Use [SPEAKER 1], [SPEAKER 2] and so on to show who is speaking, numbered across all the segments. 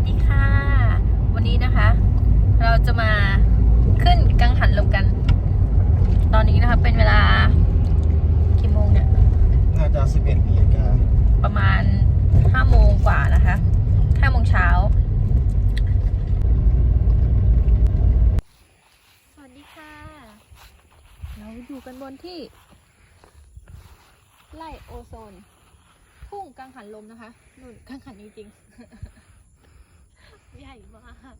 [SPEAKER 1] สดีค่ะ วันนี้นะคะ เราจะมาขึ้นกังหันลมกัน ตอนนี้นะคะเป็นเวลากี่โมงเนี่ย
[SPEAKER 2] น่าจะ 11นาฬิกา
[SPEAKER 1] ประมาณ5โมงกว่านะคะ5โมงเช้า สวัสดีค่ะ เราอยู่กันบนที่ ไล่โอโซน พุ่งกังหันลมนะคะนุ่นกังหันจริงๆ ใหญ่มาก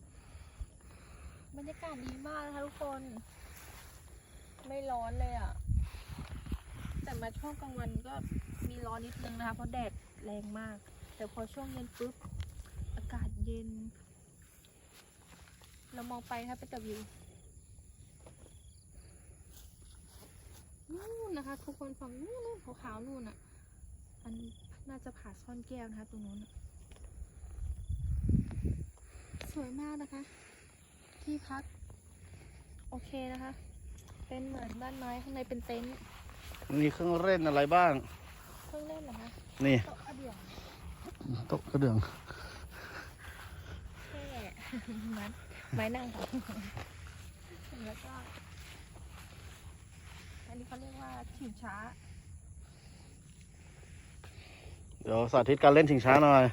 [SPEAKER 1] บรรยากาศดีมากนะคะทุกคน ไม่ร้อนเลยอะ่ะ แต่มาช่วงกลางวันก็มีร้อนนิดนึงนะคะ เพราะแดดแรงมาก แต่พอช่วงเย็นปุ๊บ อากาศเย็น เรามองไปนะคะเป็นแต่วิวนู่นนะคะ ทุกคนฝั่งนู่นขาวๆนู่นอะ อันน่าจะผาซ่อนแก้วนะคะตรงนู้นน่ะ สวยมากนะคะ ที่พัก โอเคนะคะ เป็นเหมือนบ้านไม้ข้างในเป็นเต็นท์
[SPEAKER 2] มีเครื่องเล่นอะไรบ้าง
[SPEAKER 1] เครื่องเล่นเหรอคะ
[SPEAKER 2] นี่
[SPEAKER 1] โต๊ะกระเดื่อง
[SPEAKER 2] โต๊ะกระเดื่อง
[SPEAKER 1] แค่ไม้ไม้นั่งค่ะแล้วก็อันนี้เขาเรียกว่าชิงช้า
[SPEAKER 2] เดี๋ยวสาธิตการเล่นชิงช้าหน่อย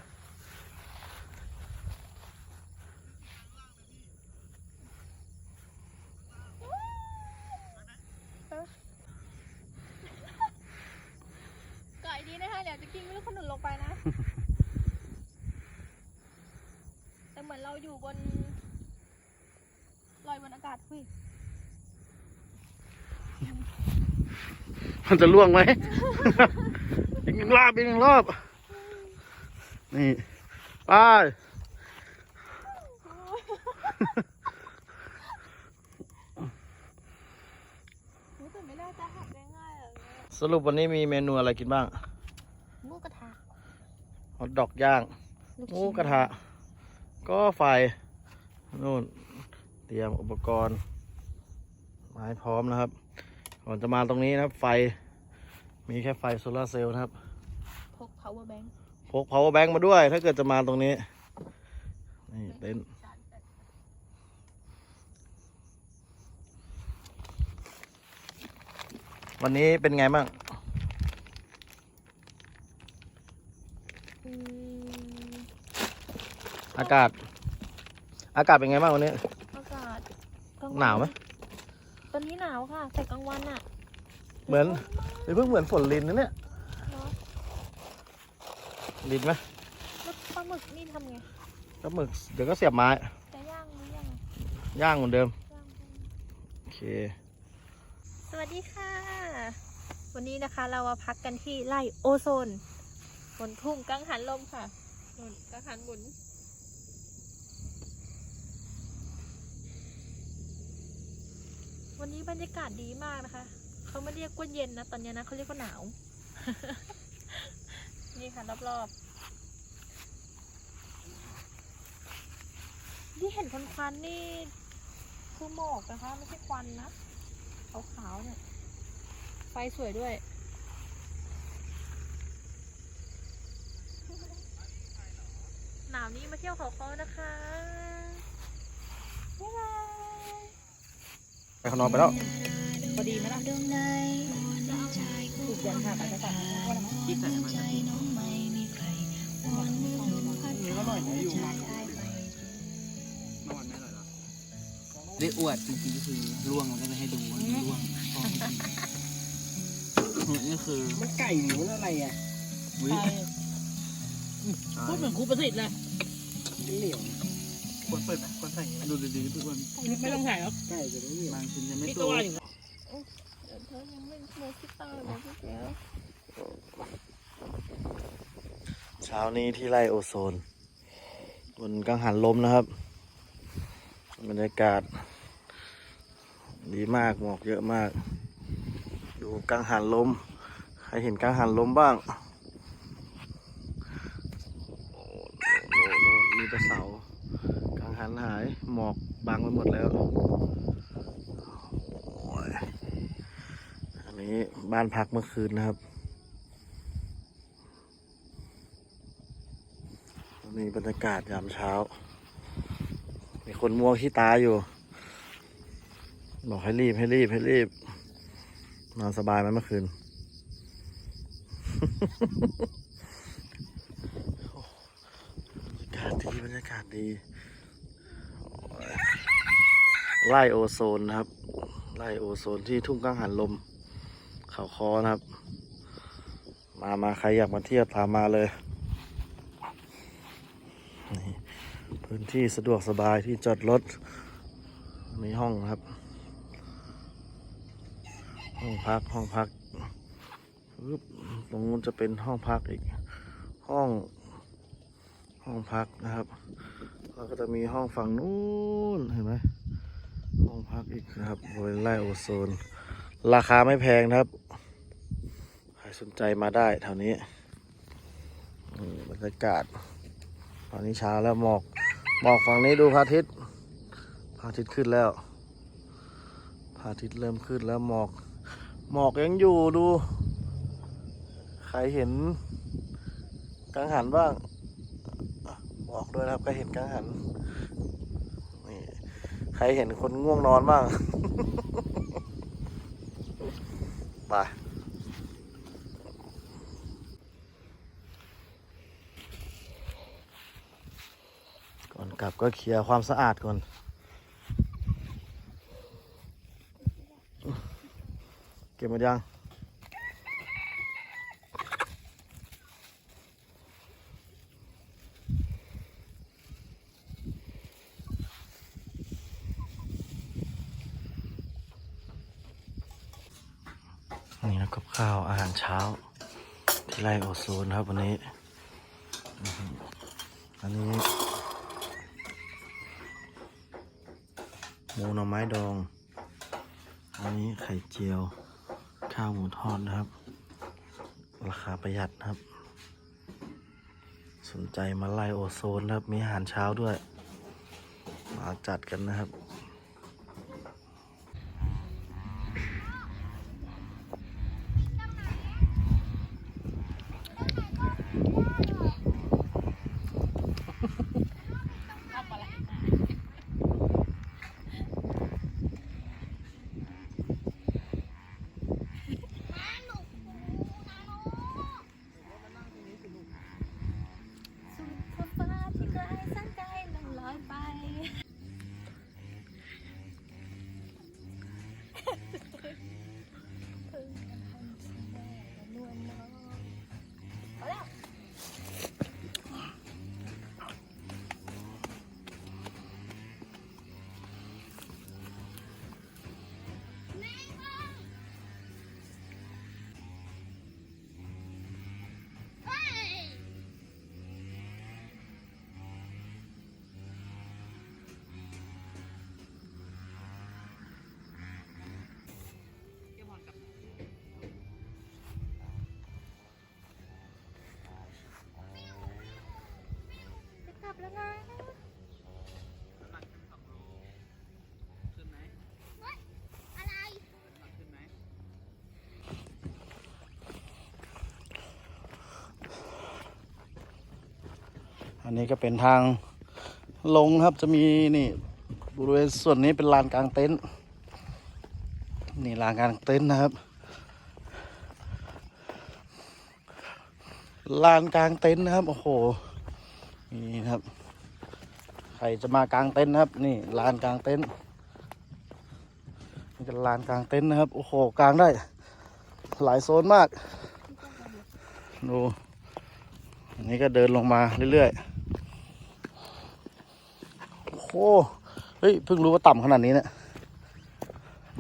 [SPEAKER 1] ก่อยดีนะคะเดี๋ยวจะกิ้งลูกขนุนล งไปนะ แต่เหมือนเราอยู่บนลอยบนอากาศเฮ้ย
[SPEAKER 2] มันจะล่วงไหม อีกหนึ่งรอบอีกหนึ่งรอบ นี่ไป
[SPEAKER 1] รู้สึกไม่น่าจะหักได้ง่ายเลย
[SPEAKER 2] สรุปวันนี้มีเมนูอะไรกินบ้าง
[SPEAKER 1] หมูกระทะ
[SPEAKER 2] ฮอทดอกย่าง
[SPEAKER 1] ลู
[SPEAKER 2] หมู
[SPEAKER 1] ชิ้น
[SPEAKER 2] กระทะ ก็ไฟนู่นเตรียมอุปกรณ์ไมาให้พร้อมนะครับ ก่อนจะมาตรงนี้นะครับ ไฟมีแค่ไฟโซลาร์เซลล์นะครับ
[SPEAKER 1] พก power bank
[SPEAKER 2] พก power bank มาด้วย ถ้าเกิดจะมาตรงนี้ นี่เต็นท์
[SPEAKER 1] ชาร์จแบต
[SPEAKER 2] วันนี้เป็นไงบ้าง
[SPEAKER 1] อืม
[SPEAKER 2] อากาศ อากาศเป็นไงบ้างวันนี้
[SPEAKER 1] อากาศกลง
[SPEAKER 2] หนาวไหม
[SPEAKER 1] ตอนนี้หนาวค่ะ แต่กลางวันอะ
[SPEAKER 2] เหมือนเพิ่งเหมือนฝนลินนะเนี่ย
[SPEAKER 1] เนาะ
[SPEAKER 2] ลินไหม
[SPEAKER 1] แล้วปลาหมึกนี่ทำไง
[SPEAKER 2] ก็หมึกเดี๋ยวก็เสียบไม้
[SPEAKER 1] จะย่างหรือยัง
[SPEAKER 2] ย่างเหมือนเดิม
[SPEAKER 1] ย่าง
[SPEAKER 2] โอเค
[SPEAKER 1] สวัสดีค่ะ วันนี้นะคะเรามาพักกันที่ไร่โอโซน บนทุ่งกังหันลมค่ะนุ่นกังหันหมุนวันนี้บรรยากาศดีมากนะคะ เขาไม่เรียกว่าเย็นนะ ตอนนี้นะเขาเรียกว่าหนาว นี่ค่ะรอบๆ ที่เห็นควันๆนี่คือหมอกนะคะ ไม่ใช่ควันนะขาวๆเนี่ย ไฟสวยด้วย หนาวนี้มาเที่ยวเขาคอนะคะ บ๊ายบาย
[SPEAKER 2] ไปข้างนอกไปแล้ว
[SPEAKER 1] พอดีไหมล่ะถูกยันค่ะอาจจะสั่งคิดแต่มันจะดี
[SPEAKER 2] ก็หน่อยอยู่มา
[SPEAKER 3] ได้อวดจริงๆก็คือล่วงแล้วก็จะให้ดูว่ามันล่วงนี่คือ
[SPEAKER 4] มันไก่หรือมันอะไรอะ
[SPEAKER 3] วิ
[SPEAKER 4] พูดเหมือนครูประสิทธิ์เลย เหนียว
[SPEAKER 3] ควรเปิดไหมควรใส่ดูดีๆทุกคน
[SPEAKER 4] ไม่ต้องถ่ายหรอกไก่จะไม่เหนียว
[SPEAKER 3] บางชิ้นยังไม่
[SPEAKER 4] พี่
[SPEAKER 3] โต
[SPEAKER 4] ก็ว่าอยู่
[SPEAKER 1] เดี๋ยวเธอยังไม่โมคิเตอร์เลยพี่เจ๋ว
[SPEAKER 2] เช้านี้ที่ไร่โอโซน บนกังหันลมนะครับ บรรยากาศ ดีมากหมอกเยอะมาก ดูกังหันลม ใครเห็นกังหันลมบ้างโอ้โหโน่นโน่น มีแต่เสากังหันหายหมอกบังไปหมดแล้วอันนี้บ้านพักเมื่อคืนนะครับนี่บรรยรยากาศยามเช้า มีคนมัวขี้ตาอยู่ บอกให้รีบให้รีบให้รีบ นอนสบายไหมเมื่อคืน บ รรยากาศดีบรรยากาศดีโอ้ยไล่โอโซนนะครับ ไล่โอโซนที่ทุ่งกังหันลม เขาคอนะครับ มามาใครอยากมาเที่ยวตามมาเลย พื้นที่สะดวกสบายที่จอดรถ มีห้องครับ ห้องพักห้องพักตรงนู้นจะเป็นห้องพักอีก ห้อง ห้องพักนะครับแล้วก็จะมีห้องฝั่งนู้นเห็นไหมห้องพักอีกนะครับบริเวณไร่โอโซน ราคาไม่แพงครับใครสนใจมาได้แถวนี้บรรยากาศ ตอนนี้เช้าแล้วหมอกหมอกฝั่งนี้ดูพระอาทิตย์พระอาทิตย์ขึ้นแล้วพระอาทิตย์เริ่มขึ้นแล้วหมอกหมอกยังอยู่ดู ใครเห็นกังหันบ้าง บอกด้วยนะครับใครเห็นกังหันนี่ใครเห็นคนง่วงนอนบ้าง ไปก่อนกลับก็เคลียร์ความสะอาดก่อนเก็บหมดยัง นี่นะกับข้าวอาหารเช้า ที่ไร่โซนครับวันนี้ อันนี้ หมูหน่อไม้ดอง อันนี้ไข่เจียว ข้าวหมูทอดนะครับ ราคาประหยัดนะครับ สนใจมาไล่โอโซนนะครับ มีอาหารเช้าด้วย มาจัดกันนะครับ
[SPEAKER 1] จะกลับแล้วนะ
[SPEAKER 3] ขึ้นไหม
[SPEAKER 1] อะไร
[SPEAKER 3] ขึ้นไหม
[SPEAKER 2] อันนี้ก็เป็นทางลงครับจะมีนี่บริเวณส่วนนี้เป็นลานกลางเต็นท์นี่ลานกลางเต็นท์นะครับลานกลางเต็นท์นะครับโอ้โห นี่ครับ ใครจะมากลางเต็นท์นะครับ นี่ลานกลางเต็นท์นี่เป็นลานกลางเต็นท์นะครับ โอ้โหกลางได้ หลายโซนมาก ดูอันนี้ก็เดินลงมาเรื่อยๆ โอ้โห เฮ้ยเพิ่งรู้ว่าต่ำขนาดนี้เนะี่ย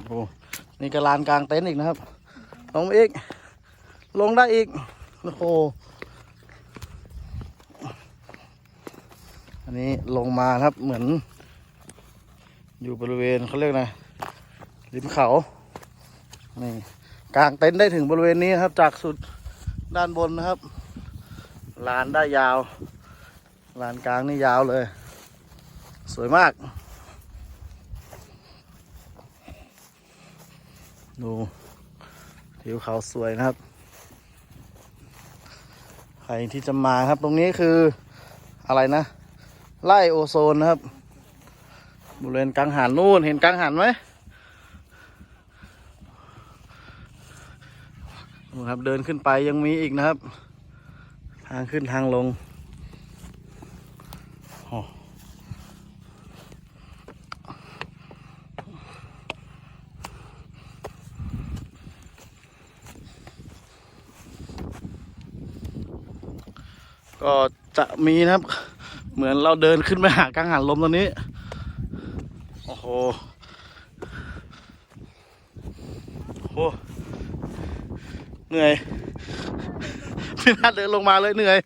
[SPEAKER 2] โอ้นี่ก็ลานกลางเต็นท์อีกนะครับ ลงอีก ลงได้อีก โอ้โห อันนี้ลงมาครับเหมือน อยู่บริเวณเขาเรียกนะริมเขานี่กลางเต็นท์ได้ถึงบริเวณนี้ครับ จากสุดด้านบนนะครับลานได้ยาวลานกลางนี่ยาวเลย สวยมาก ดูทิวเขาสวยนะครับ ใครที่จะมาครับตรงนี้คืออะไรนะ ไล่โอโซนนะครับบริเวณกังหันนู่นเห็นกังหันไหมครับเดินขึ้นไปยังมีอีกนะครับ ทางขึ้นทางลงก็จะมีนะครับ เหมือนเราเดินขึ้นไปหากังหันลมตอนนี้ โอ้โหโอ้โหเหนื่อย ไม่น่าเดินลงมาเลยเหนื่อย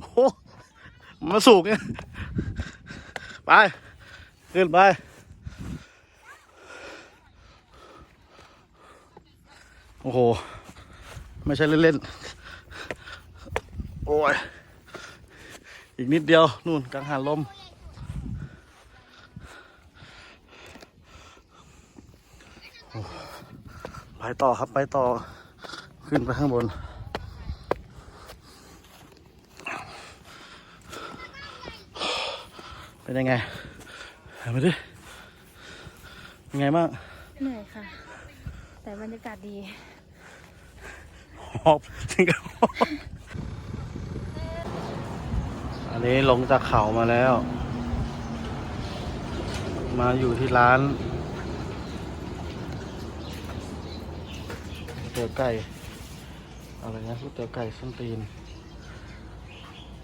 [SPEAKER 2] โอ้มันสูงเนี่ยไปขึ้นไปโอ้โห ไม่ใช่เล่นๆ โอ้ย อีกนิดเดียว นู่นกังหันลมโอ้ไปต่อครับไปต่อ ขึ้นไปข้างบน เป็นยังไงเห็นไหมดิเป็นไงบ้าง
[SPEAKER 1] เหนื่อยค่ะ แต่บรรยากาศดี
[SPEAKER 2] หอบถึงกับหอบอั นนี้ลงจากเขามาแล้ว มาอยู่ที่ร้านเตี๋ยวไก่ อะไรนะก๋วยเตี๋ยวไก่ส้นตีน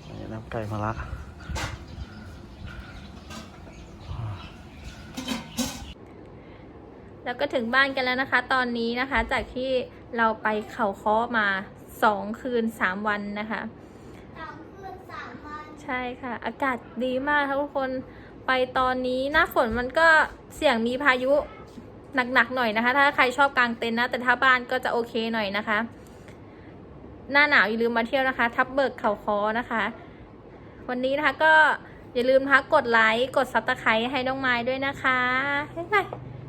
[SPEAKER 2] นี่น้ำไก่มาละ
[SPEAKER 1] แล้วก็ถึงบ้านกันแล้วนะคะ ตอนนี้นะคะ จากที่เราไปเขาค้อมาสองคืนสามวันนะคะ
[SPEAKER 5] สามคืนสามวัน
[SPEAKER 1] ใช่ค่ะ อากาศดีมากทุกคนไปตอนนี้หน้าฝนมันก็เสี่ยงมีพายุหนักๆหน่อยนะคะ ถ้าใครชอบกางเต็นท์นะ แต่ถ้าบ้านก็จะโอเคหน่อยนะคะ หน้าหนาวอย่าลืมมาเที่ยวนะคะ ทับเบิกเขาคอนะคะ วันนี้นะคะก็อย่าลืมนะคะกดไลค์กดซับสไครต์ให้น้องไม้ด้วยนะคะบ๊ายบาย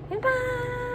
[SPEAKER 1] บ๊ายบาย